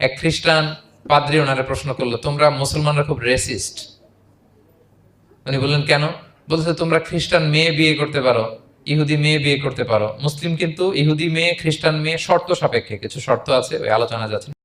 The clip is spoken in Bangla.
এক খ্রিস্টান পাদ্রি ওনারা প্রশ্ন করল, তোমরা মুসলমানরা খুব রেসিস্ট উনি বললেন, কেন? বলছে, তোমরা খ্রিস্টান মেয়ে বিয়ে করতে পারো, ইহুদি মেয়ে বিয়ে করতে পারো, মুসলিম কিন্তু ইহুদি মেয়ে, খ্রিস্টান মেয়ে শর্ত সাপেক্ষে, কিছু শর্ত আছে, ওই আলোচনা যাচ্ছে।